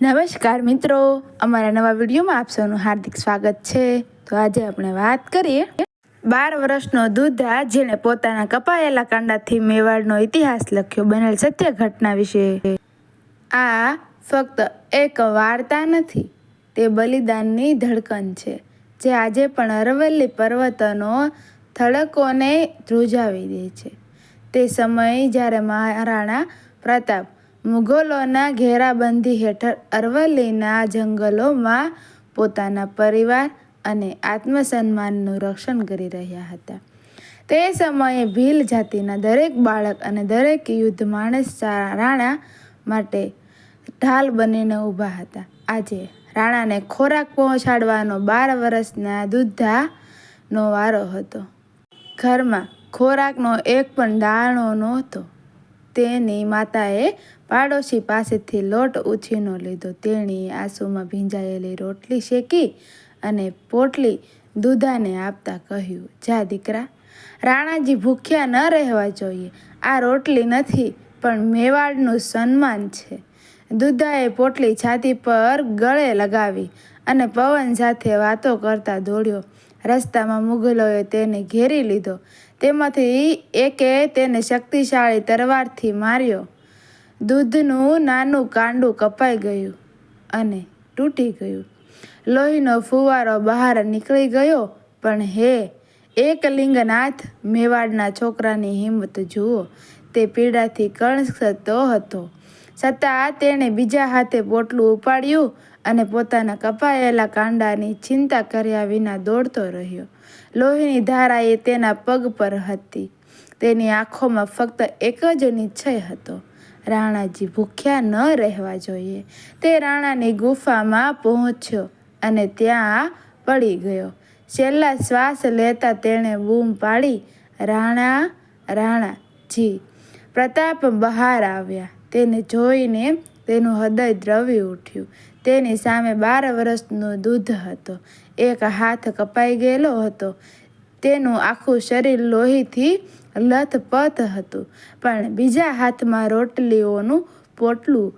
નમસ્કાર મિત્રો, અમારા નવા વિડીયોમાં આપ સૌનું હાર્દિક સ્વાગત છે. તો આજે આપણે વાત કરીએ બાર વર્ષનો દૂધા જેણે પોતાના કપાયેલા કાંડાથી મેવાડનો ઇતિહાસ લખ્યો બનેલ સત્ય ઘટના વિશે. આ ફક્ત એક વાર્તા નથી, તે બલિદાનની ધડકન છે, જે આજે પણ અરવલ્લી પર્વતનો થડકોને ધ્રુજાવી દે છે. તે સમયે જ્યારે મહારાણા પ્રતાપ મુઘલોના ઘેરાબંધી હેઠળ અરવલ્લીના જંગલોમાં પોતાના પરિવાર અને આત્મસન્માનનું રક્ષણ કરી રહ્યા હતા. તે સમયે ભીલ જાતિના દરેક બાળક અને દરેક યુદ્ધ માણસ રાણા માટે ઢાલ બનીને ઊભા હતા. આજે રાણાને ખોરાક પહોંચાડવાનો બાર વર્ષના દુધાનો વારો હતો. ઘરમાં ખોરાકનો એક પણ દાણો નહોતો. તેની માતાએ પાડોશી પાસેથી લોટ ઉછીનો લીધો. તેણી આંસુમાં ભીંજાયેલી રોટલી શેકી અને પોટલી દૂધાને આપતા કહ્યું, જા દીકરા, રાણાજી ભૂખ્યા ન રહેવા જોઈએ. આ રોટલી નથી, પણ મેવાડનું સન્માન છે દૂધાએ પોટલી છાતી પર ગળે લગાવી અને પવન સાથે વાતો કરતા દોડ્યો. રસ્તામાં મુગલોએ તેને ઘેરી લીધો. તેમાંથી એકે તેને શક્તિશાળી તરવારથી માર્યો. દૂધનું નાનું કાંડું કપાઈ ગયું અને તૂટી ગયું. લોહીનો ફુવારો બહાર નીકળી ગયો, પણ હે એકલિંગનાથ મેવાડના છોકરાની હિંમત જુઓ, તે પીડાથી કણસતો હતો. છતાં તેણે બીજા હાથે પોટલું ઉપાડ્યું અને પોતાના કપાયેલા કાંડાની ચિંતા કર્યા વિના દોડતો રહ્યો. લોહીની ધારા એ તેના પગ પર હતી. તેની આંખોમાં ફક્ત એક જ નિશ્ચય હતો. રાણાજી ભૂખ્યા ન રહેવા જોઈએ. તે રાણાની ગુફામાં પહોંચ્યો અને ત્યાં પડી ગયો. છેલ્લા શ્વાસ લેતા તેણે બૂમ પાડી, રાણા, રાણાજી. પ્રતાપ બહાર આવ્યા. તેને જોઈને તેનું હૃદય દ્રવી ઉઠ્યું. તેની સામે બાર વર્ષનું દૂધ હતો. એક હાથ કપાઈ ગયેલો હતો. તેનું આખું શરીર લોહીથી લથપથ હતું, પણ બીજા હાથમાં રોટલીઓનું પોટલું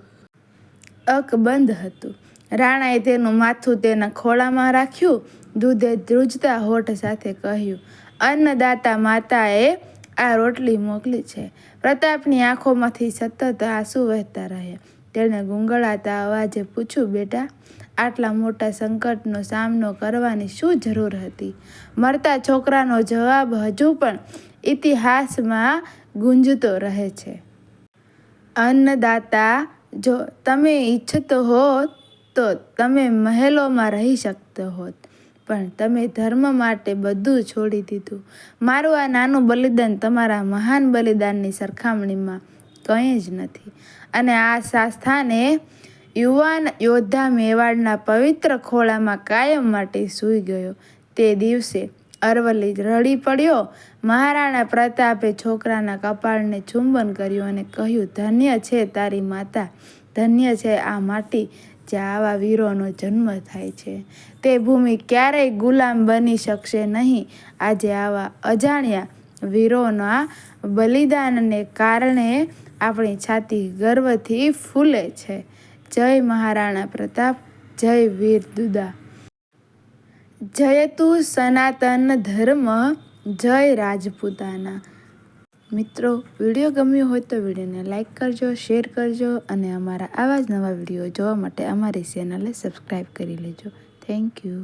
અકબંધ હતું. રાણાએ તેનું માથું તેના ખોળામાં રાખ્યું. દૂધે ધ્રુજતા હોઠ સાથે કહ્યું, અન્નદાતા માતાએ આ રોટલી મોકલી છે. પ્રતાપની આંખોમાંથી સતત આંસુ વહેતા રહ્યા. તેણે ગુંગળાતા અવાજે પૂછ્યું, બેટા, આટલા મોટા સંકટનો સામનો કરવાની શું જરૂર હતી મરતા છોકરાનો જવાબ હજુ પણ ઇતિહાસમાં ગુંજતો રહે છે. અન્નદાતા, જો તમે ઈચ્છતો હો તો તમે મહેલોમાં રહી શકતો હોત, પણ તમે ધર્મ માટે બધું છોડી દીધું. મારું આ નાનું બલિદાન તમારા મહાન બલિદાનની સરખામણીમાં કંઈ જ નથી. અને આ સંસ્થાને યુવાન યોદ્ધા મેવાડના પવિત્ર ખોળામાં કાયમ માટે સૂઈ ગયો. તે દિવસે અરવલ્લી રડી પડ્યો. મહારાણા પ્રતાપે છોકરાના કપાળને ચુંબન કર્યું અને કહ્યું, ધન્ય છે તારી માતા. ધન્ય છે આ માટી જ્યાં આવા વીરોનો જન્મ થાય છે. તે ભૂમિ ક્યારેય ગુલામ બની શકશે નહીં. આજે આવા અજાણ્યા વીરોના બલિદાનને કારણે આપણી છાતી ગર્વથી ફૂલે છે. જય મહારાણા પ્રતાપ, જય વીર દુદા. જય તું સનાતન ધર્મ, જય રાજપૂતાના. મિત્રો, વીડિયો ગમ્યો હોય તો વિડીયોને લાઇક કરજો, શેર કરજો અને અમારા આવા જ નવા વીડિયો જોવા માટે અમારી ચેનલને સબસ્ક્રાઈબ કરી લેજો. Thank you.